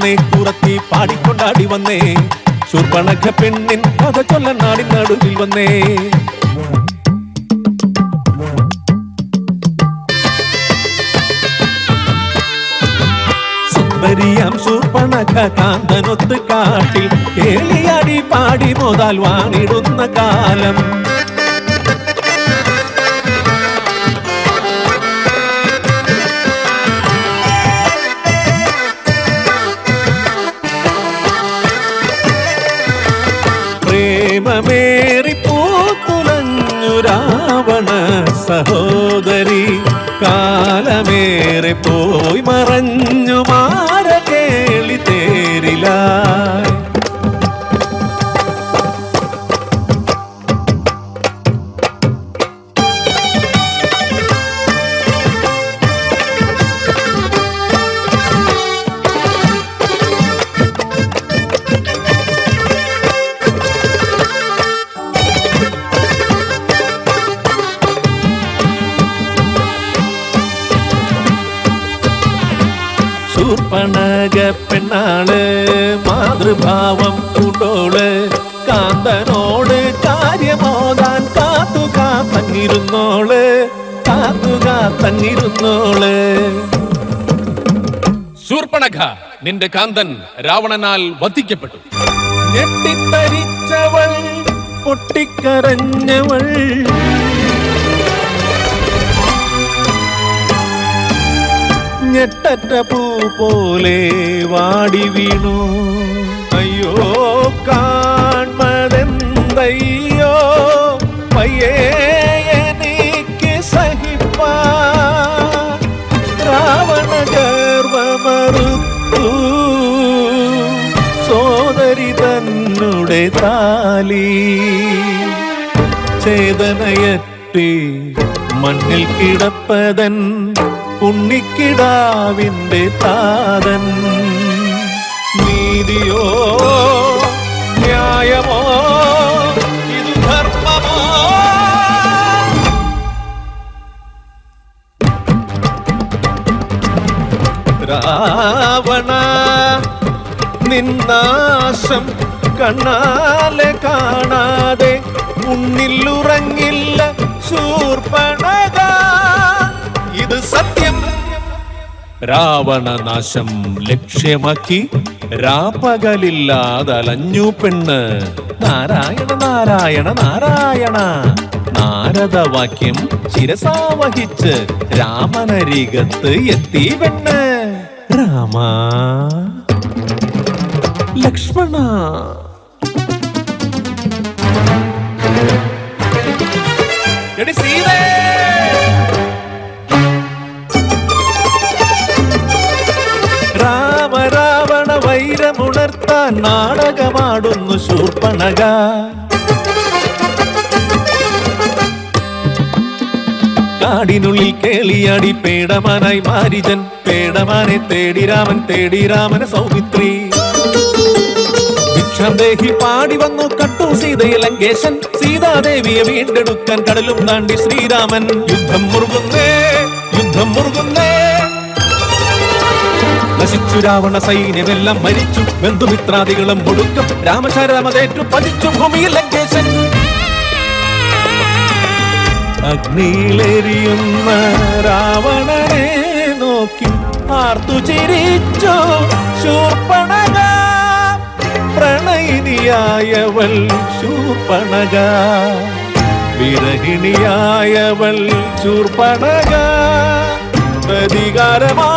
വന്നേ കുറത്തി പാടിക്കൊണ്ടാടി വന്നേ. ശൂർപ്പണഖ പെണ്ണിൻ കഥ ചൊല്ല നാടിൻ നടുവിൽ വന്നേ. സുന്ദരിയാം ശൂർപ്പണഖ കാന്തനൊത്ത് കാട്ടിൽ കേളിയാടി പാടി മുതൽ വാണിടുന്ന കാലം. പ്രേമമേറി പൂത്തുലഞ്ഞു രാവണ സഹോദരി കാലമേറെ പോയി മറഞ്ഞു മാര ശൂർപ്പണക പെണ്ണാൾ മാതൃഭാവം ചൂണ്ടോൾ കാന്തനോട് കാര്യമോതാൻ കാത്തുക തന്നിരുന്നോൾ. കാത്തുക തന്നിരുന്നോൾ. ശൂർപ്പണഖ നിന്റെ കാന്തൻ രാവണനാൽ വധിക്കപ്പെട്ടു. ഞെട്ടിത്തരിച്ചവൾ പൊട്ടിക്കരഞ്ഞവൾ. ഞെട്ടറ്റ പൂ പോലെ വാടി വീണു. അയ്യോ കാൺമതെന്തയ്യോ പയ്യേ എനിക്ക് സഹിപ്പാ. രാവണ ഗർവമറുത്തു. സോദരി തന്നുടെ താലി. ചേതനയറ്റി മണ്ണിൽ കിടപ്പതൻ ഉണ്ണിക്കിടാവിന്റെ താതൻ. നീതിയോ ന്യായമോ ഇത് ധർമ്മമോ? രാവണ നിന്നാശം കണ്ണാലെ കാണാതെ ഉണ്ണിലുറങ്ങില്ല ശൂർപ്പണക രാവണനാശം ലക്ഷ്യമാക്കി രാപ്പകലില്ലാതലഞ്ഞു പെണ്ണ്. നാരായണ നാരായണ നാരായണ. നാരദവാക്യം ശിരസാവഹിച്ച് രാമനരികത്ത് എത്തി പെണ്ണ്. രാമ. ലക്ഷ്മണ. എടി സീതേ. രാവണ വൈരമുണർത്താൻ നാടകമാടുന്നു ശൂർപ്പണക. കാടിനുള്ളിൽ കേളിയാടി പേടമാനായി മാരിജൻ പേടമാനെ തേടി രാമൻ തേടി രാമന സൗമിത്രി. ഭിക്ഷാന്തേഹി പാടി വന്നു കട്ടു സീതയെ ലങ്കേശൻ സീതാദേവിയെ വീണ്ടെടുക്കാൻ കടലും താണ്ടി ശ്രീരാമൻ. യുദ്ധം മുറുകുന്നേ യുദ്ധം മുറുകുന്നേ. നശിച്ചു. രാവണ സൈന്യമെല്ലാം മരിച്ചു. ബന്ധുമിത്രാദികളും ഒടുക്കം. രാമശരമതേറ്റു പതിച്ചു. ഭൂമിയിൽ ലങ്കേശൻ. അഗ്നിയിലെരിയുന്ന രാവണനെ നോക്കി ആർത്തു ചിരിച്ചു. ശൂർപ്പണക. പ്രണയിനിയായവൾ ശൂർപ്പണക. വിരഹിണിയായവൾ ശൂർപ്പണക. പ്രതികാരമാ